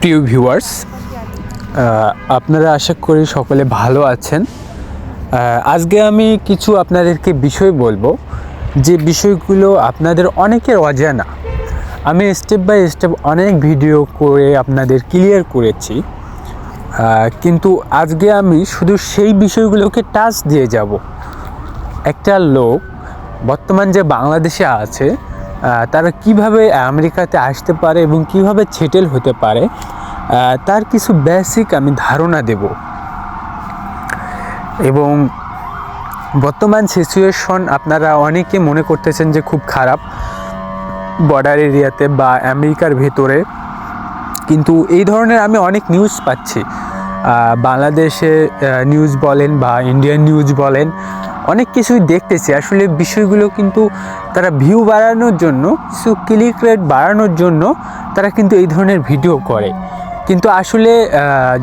প্রিয় ভিউয়ার্স আপনারা আশা করি সকলে ভালো আছেন। আজকে আমি কিছু আপনাদেরকে বিষয় বলব। যে বিষয়গুলো আপনাদের অনেকের অজানা। আমি স্টেপ বাই স্টেপ অনেক ভিডিও করে আপনাদের ক্লিয়ার করেছি। কিন্তু আজকে আমি শুধু সেই বিষয়গুলোকে টাচ দিয়ে যাব। একটা লোক বর্তমান যে বাংলাদেশে আছে তারা কীভাবে আমেরিকাতে আসতে পারে এবং কীভাবে সেটেল হতে পারে তার কিছু বেসিক আমি ধারণা দেব। এবং বর্তমান সিচুয়েশন আপনারা অনেকে মনে করতেছেন যে খুব খারাপ বর্ডার এরিয়াতে বা আমেরিকার ভেতরে। কিন্তু এই ধরনের আমি অনেক নিউজ পাচ্ছি। বাংলাদেশে নিউজ বলেন বা ইন্ডিয়ান নিউজ বলেন অনেক কিছুই দেখতেছি। আসলে বিষয়গুলো কিন্তু তারা ভিউ বাড়ানোর জন্য, কিছু ক্লিক রেট বাড়ানোর জন্য তারা কিন্তু এই ধরনের ভিডিও করে। কিন্তু আসলে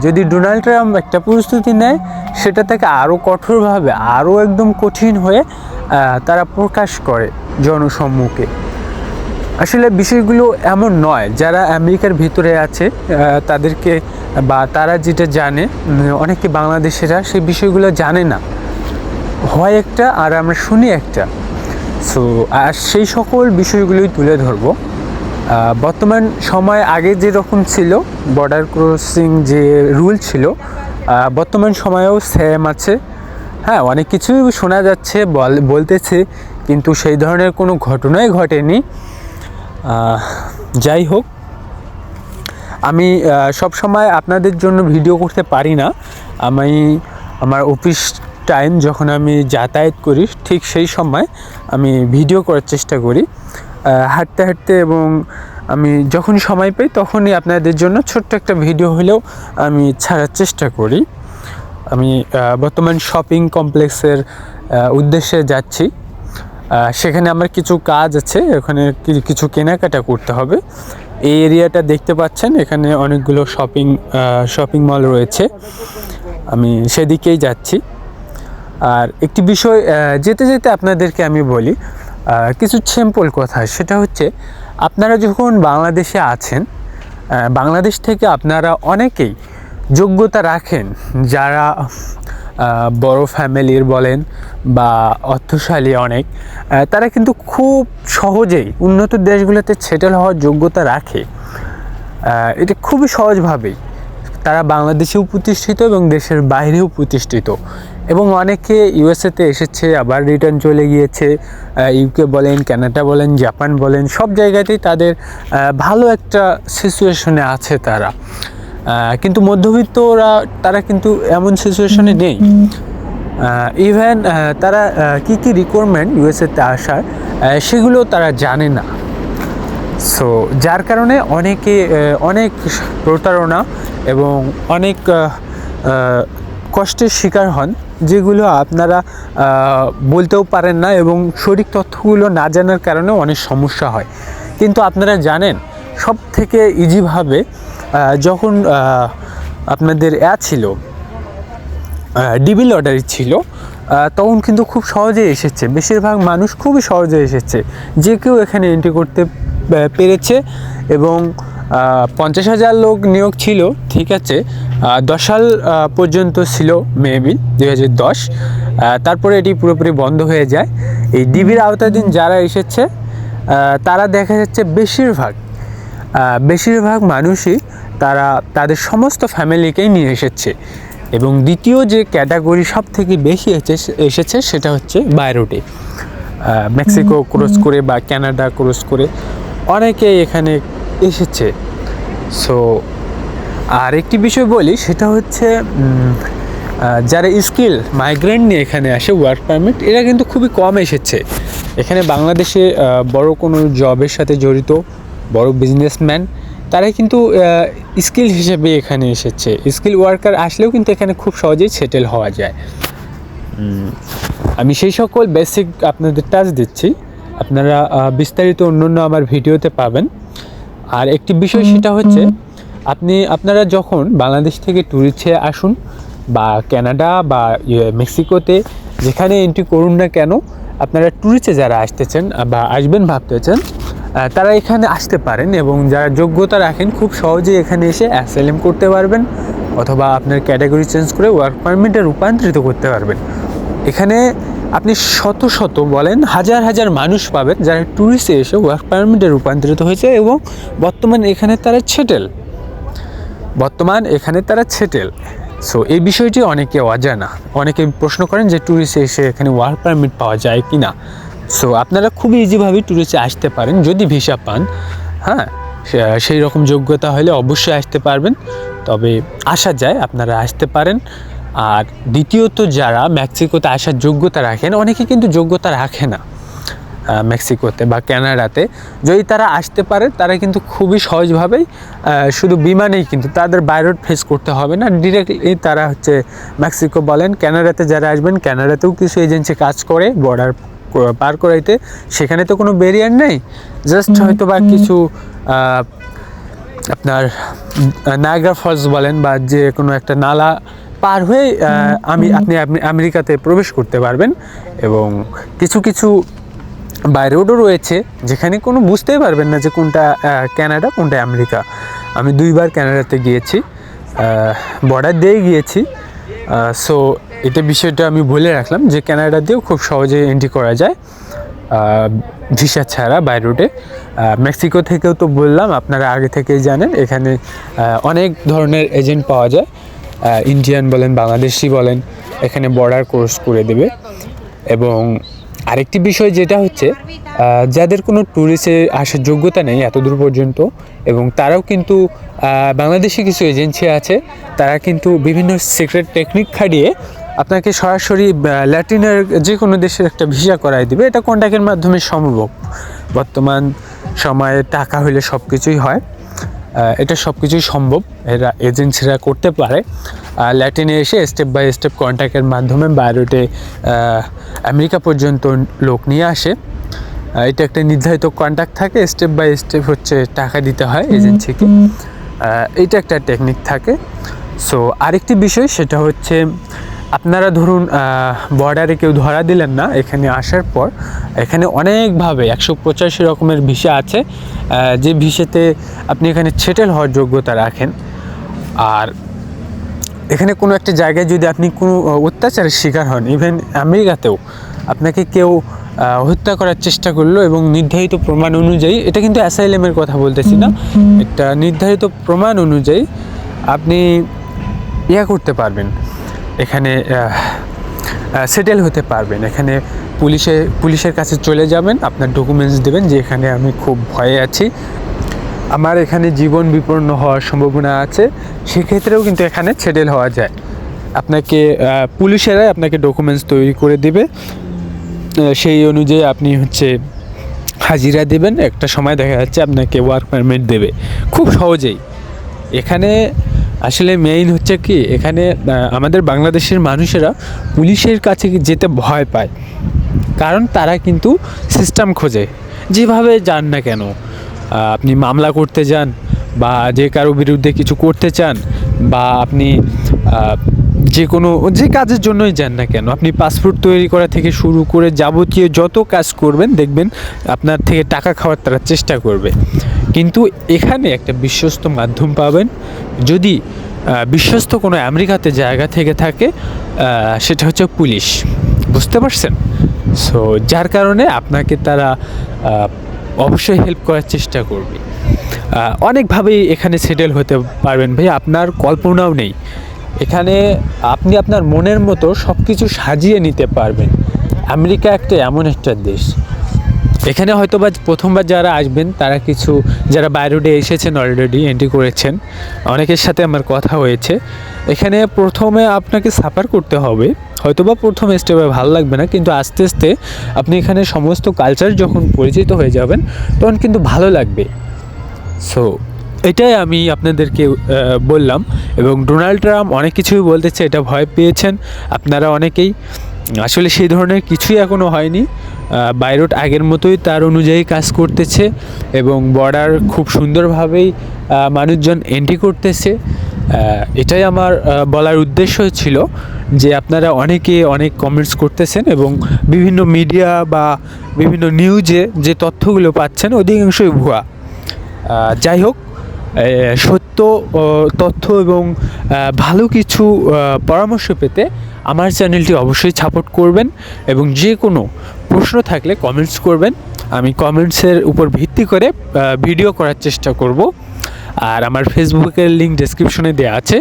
যদি ডোনাল্ড ট্রাম্প একটা প্রস্তুতি নেয়, সেটা তাকে আরও কঠোরভাবে আরও একদম কঠিন হয়ে তারা প্রকাশ করে জনসম্মুখে। আসলে বিষয়গুলো এমন নয়, যারা আমেরিকার ভিতরে আছে তাদেরকে বা তারা যেটা জানে অনেকে বাংলাদেশেরা সেই বিষয়গুলো জানে না। হয় একটা আর আমরা শুনি একটা। সো আর সেই সকল বিষয়গুলোই তুলে ধরবো। বর্তমান সময় আগে যেরকম ছিল বর্ডার ক্রসিং যে রুল ছিল বর্তমান সময়েও সেম আছে। হ্যাঁ অনেক কিছুই শোনা যাচ্ছে, বল, বলতেছে, কিন্তু সেই ধরনের কোনো ঘটনাই ঘটেনি। যাই হোক, আমি সব সময় আপনাদের জন্য ভিডিও করতে পারি না। আমি, আমার অফিস টাইম যখন আমি যাতায়াত করি, ঠিক সেই সময় আমি ভিডিও করার চেষ্টা করি। হাঁটতে হাঁটতে এবং আমি যখনই সময় পাই তখনই আপনাদের জন্য ছোট্ট একটা ভিডিও হলেও আমি ছাড়ার চেষ্টা করি। আমি বর্তমান শপিং কমপ্লেক্সের উদ্দেশ্যে যাচ্ছি। সেখানে আমার কিছু কাজ আছে, ওখানে কিছু কেনাকাটা করতে হবে। এই এরিয়াটা দেখতে পাচ্ছেন, এখানে অনেকগুলো শপিং শপিং মল রয়েছে। আমি সেদিকেই যাচ্ছি। আর একটি বিষয় যেতে যেতে আপনাদেরকে আমি বলি কিছু সিম্পল কথা। সেটা হচ্ছে, আপনারা যখন বাংলাদেশে আছেন বাংলাদেশ থেকে আপনারা অনেকেই যোগ্যতা রাখেন, যারা বড় ফ্যামিলির বলেন বা অর্থশালী অনেক তারা কিন্তু খুব সহজেই উন্নত দেশগুলোতে সেটেল হওয়ার যোগ্যতা রাখে। এটা খুবই সহজভাবেই। তারা বাংলাদেশেও প্রতিষ্ঠিত এবং দেশের বাইরেও প্রতিষ্ঠিত। এবং অনেকে ইউএসএতে এসেছে আবার রিটার্ন চলে গিয়েছে ইউকে বলেন কানাডা বলেন জাপান বলেন সব জায়গাতেই তাদের ভালো একটা সিচুয়েশনে আছে তারা। কিন্তু মধ্যবিত্তরা তারা কিন্তু এমন সিচুয়েশনে নেই। ইভেন তারা কি কি রিকোয়ারমেন্ট ইউএসএতে আসার সেগুলো তারা জানে না। সো যার কারণে অনেকে অনেক প্রতারণা এবং অনেক কষ্টের শিকার হন। যেগুলো আপনারা বলতেও পারেন না এবং সঠিক তথ্যগুলো না জানার কারণে অনেক সমস্যা হয়। কিন্তু আপনারা জানেন সব থেকে ইজিভাবে যখন আপনাদের অ্যা ছিল ডিবি লটারি ছিল তখন কিন্তু খুব সহজে এসেছে। বেশিরভাগ মানুষ খুবই সহজে এসেছে। যে কেউ এখানে এন্ট্রি করতে পেরেছে এবং পঞ্চাশ হাজার লোক নিয়োগ ছিল ঠিক আছে। দশ সাল পর্যন্ত ছিল মেবি দুই হাজার দশ। তারপরে এটি পুরোপুরি বন্ধ হয়ে যায়। এই ডিবির আওতাধীন যারা এসেছে তারা দেখা যাচ্ছে বেশিরভাগ বেশিরভাগ মানুষই তারা তাদের সমস্ত ফ্যামিলিকেই নিয়ে এসেছে। এবং দ্বিতীয় যে ক্যাটাগরি সব থেকে বেশি এসেছে এসেছে সেটা হচ্ছে বাইরোটে। মেক্সিকো ক্রস করে বা ক্যানাডা ক্রস করে অনেকেই এখানে এসেছে। সো আর একটি বিষয় বলি, সেটা হচ্ছে যারা স্কিল মাইগ্রেন্ট নিয়ে এখানে আসে, ওয়ার্ক পারমিট, এরা কিন্তু খুবই কম এসেছে। এখানে বাংলাদেশে বড় কোনো জবের সাথে জড়িত, বড় বিজনেসম্যান তারাই কিন্তু স্কিল হিসেবে এখানে এসেছে। স্কিল ওয়ার্কার আসলেও কিন্তু এখানে খুব সহজেই সেটেল হওয়া যায়। আমি সেই সকল বেসিক আপনাদের টাচ দিচ্ছি। আপনারা বিস্তারিত অন্য অন্য আমার ভিডিওতে পাবেন। আর একটি বিষয় সেটা হচ্ছে আপনি আপনারা যখন বাংলাদেশ থেকে ট্যুরিস্টে আসুন বা কানাডা বা ইয়ে, মেক্সিকোতে যেখানে এন্ট্রি করুন না কেন আপনারা ট্যুরিস্টে যারা আসতেছেন বা আসবেন ভাবতেছেন তারা এখানে আসতে পারেন এবং যারা যোগ্যতা রাখেন খুব সহজেই এখানে এসে অ্যাসাইলেম করতে পারবেন অথবা আপনার ক্যাটাগরি চেঞ্জ করে ওয়ার্ক পারমিটে রূপান্তরিত করতে পারবেন। এখানে আপনি শত শত বলেন, হাজার হাজার মানুষ পাবেন যারা ট্যুরিস্টে এসে ওয়ার্ক পারমিটে রূপান্তরিত হয়েছে এবং বর্তমানে এখানে তারা ছেটেল। বর্তমান এখানে তারা ছেটেল। সো এই বিষয়টি অনেকে অজানা। অনেকে প্রশ্ন করেন যে ট্যুরিস্টে এসে এখানে ওয়ার্ক পারমিট পাওয়া যায় কি না সো আপনারা খুবই ইজিভাবেই ট্যুরিস্টে আসতে পারেন যদি ভিসা পান। হ্যাঁ সেই রকম যোগ্যতা হলে অবশ্যই আসতে পারবেন। তবে আসা যায় আপনারা আসতে পারেন। আর দ্বিতীয়ত যারা মেক্সিকোতে আসার যোগ্যতা রাখেন অনেকে কিন্তু যোগ্যতা রাখে না মেক্সিকোতে বা ক্যানাডাতে। যদি তারা আসতে পারে তারা কিন্তু খুবই সহজভাবেই শুধু বিমানেই কিন্তু তাদের বাইরোড ফেস করতে হবে না। ডিরেক্টলি তারা হচ্ছে মেক্সিকো বলেন ক্যানাডাতে যারা আসবেন ক্যানাডাতেও কিছু এজেন্সি কাজ করে বর্ডার পার করাইতে। সেখানে তো কোনো ব্যারিয়ার নেই। জাস্ট হয়তো বা কিছু আপনার নায়গ্রা ফলস বলেন বা যে কোনো একটা নালা পার হয়ে আমি আপনি আমেরিকাতে প্রবেশ করতে পারবেন এবং কিছু কিছু বাই রোডও রয়েছে যেখানে কোনো বুঝতেই পারবেন না যে কোনটা ক্যানাডা কোনটা আমেরিকা। আমি দুইবার কানাডাতে গিয়েছি বর্ডার দিয়ে গিয়েছি। সো এটা বিষয়টা আমি বলে রাখলাম যে ক্যানাডা দিয়েও খুব সহজে এন্ট্রি করা যায় ভিসা ছাড়া বাই রুটে মেক্সিকো থেকেও তো বললাম আপনারা আগে থেকেই জানেন এখানে অনেক ধরনের এজেন্ট পাওয়া যায়। ইন্ডিয়ান বলেন, বাংলাদেশি বলেন, এখানে বর্ডার কোর্স করে দেবে। এবং আরেকটি বিষয় যেটা হচ্ছে যাদের কোনো ট্যুরিস্টে আসার যোগ্যতা নেই এত দূর পর্যন্ত, এবং তারাও কিন্তু বাংলাদেশি কিছু এজেন্সি আছে, তারা কিন্তু বিভিন্ন সিক্রেট টেকনিক খাটিয়ে আপনাকে সরাসরি ল্যাটিনের যে কোনো দেশের একটা ভিসা করাই দিবে। এটা কন্ট্যাক্টের মাধ্যমে সম্ভব। বর্তমান সময়ে টাকা হলে সব কিছুই হয়। এটা সব কিছুই সম্ভব। এরা এজেন্সিরা করতে পারে। ল্যাটিনে এসে স্টেপ বাই স্টেপ কন্ট্যাক্টের মাধ্যমে বাইরেটে আমেরিকা পর্যন্ত লোক নিয়ে আসে। এটা একটা নির্ধারিত কন্ট্যাক্ট থাকে। স্টেপ বাই স্টেপ হচ্ছে টাকা দিতে হয় এজেন্সিকে এইটা একটা টেকনিক থাকে। সো আরেকটি বিষয় সেটা হচ্ছে আপনারা ধরুন বর্ডারে কেউ ধরা দিলেন না, এখানে আসার পর, এখানে অনেকভাবে একশো পঁচাশি রকমের ভিসা আছে যে ভিসাতে আপনি এখানে সেটেল হওয়ার যোগ্যতা রাখেন। আর এখানে কোনো একটা জায়গায় যদি আপনি কোনো অত্যাচারের শিকার হন ইভেন আমেরিকাতেও আপনাকে কেউ হত্যা করার চেষ্টা করল এবং নির্ধারিত প্রমাণ অনুযায়ী, এটা কিন্তু অ্যাসাইলেমের কথা বলতেছি না একটা নির্ধারিত প্রমাণ অনুযায়ী আপনি ইয়া করতে পারবেন। এখানে সেটেল হতে পারবেন। এখানে পুলিশে, পুলিশের কাছে চলে যাবেন, আপনার ডকুমেন্টস দেবেন যে এখানে আমি খুব ভয়ে আছি। আমার এখানে জীবন বিপন্ন হওয়ার সম্ভাবনা আছে, সেক্ষেত্রেও কিন্তু এখানে সেটেল হওয়া যায়। আপনাকে পুলিশেরাই আপনাকে ডকুমেন্টস তৈরি করে দেবে। সেই অনুযায়ী আপনি হচ্ছে হাজিরা দেবেন। একটা সময় দেখা যাচ্ছে আপনাকে ওয়ার্ক পারমিট দেবে। খুব সহজেই। এখানে আসলে মেইন হচ্ছে কি, এখানে আমাদের বাংলাদেশের মানুষেরা পুলিশের কাছে যেতে ভয় পায়। কারণ তারা কিন্তু সিস্টেম খোঁজে। যেভাবে যান না কেন আপনি মামলা করতে যান বা যে কারও বিরুদ্ধে কিছু করতে চান বা আপনি যে কোনো যে কাজের জন্যই যান না কেন, আপনি পাসপোর্ট তৈরি করা থেকে শুরু করে যাবতীয় যত কাজ করবেন, দেখবেন আপনার থেকে টাকা খাওয়ার তারা চেষ্টা করবে। কিন্তু এখানে একটা বিশ্বস্ত মাধ্যম পাবেন। যদি বিশ্বস্ত কোনো আমেরিকাতে জায়গা থেকে থাকে সেটা হচ্ছে পুলিশ। বুঝতে পারছেন? সো যার কারণে আপনাকে তারা অবশ্যই হেল্প করার চেষ্টা করবে। অনেকভাবেই এখানে সেটেল হতে পারবেন ভাই আপনার কল্পনাও নেই। এখানে আপনি আপনার মনের মতো সব কিছু সাজিয়ে নিতে পারবেন। আমেরিকা একটা এমন একটা দেশ। এখানে হয়তো বা প্রথমবার যারা আসবেন, তারা কিছু, যারা বাইরোডে এসেছেন অলরেডি এন্ট্রি করেছেন, অনেকের সাথে আমার কথা হয়েছে। এখানে প্রথমে আপনাকে সাফার করতে হবে। হয়তো বা প্রথম স্টেপে ভালো লাগবে না, কিন্তু আস্তে আস্তে আপনি এখানে সমস্ত কালচার যখন পরিচিত হয়ে যাবেন, তখন কিন্তু ভালো লাগবে। সো এটাই আমি আপনাদেরকে বললাম এবং ডোনাল্ড ট্রাম্প অনেক কিছুই বলতেছে, এটা ভয় পেয়েছেন আপনারা অনেকেই। আসলে সেই ধরনের কিছুই এখনও হয়নি। বাইরোট আগের মতোই তার অনুযায়ী কাজ করতেছে এবং বর্ডার খুব সুন্দরভাবেই মানুষজন এন্ট্রি করতেছে। এটাই আমার বলার উদ্দেশ্য ছিল যে আপনারা অনেকে অনেক কমেন্টস করতেছেন এবং বিভিন্ন মিডিয়া বা বিভিন্ন নিউজে যে তথ্যগুলো পাচ্ছেন, অধিকাংশই ভুয়া। যাই হোক সত্য তথ্য এবং ভালো কিছু পরামর্শ পেতে আমার চ্যানেলটি অবশ্যই সাপোর্ট করবেন এবং যে কোনো প্রশ্ন থাকলে কমেন্টস করবেন। আমি কমেন্টসের উপর ভিত্তি করে ভিডিও করার চেষ্টা করব। আর আমার ফেসবুকের লিঙ্ক ডেসক্রিপশনে দেওয়া আছে।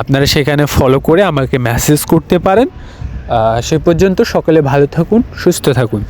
আপনারা সেখানে ফলো করে আমাকে মেসেজ করতে পারেন। সে পর্যন্ত সকলে ভালো থাকুন, সুস্থ থাকুন।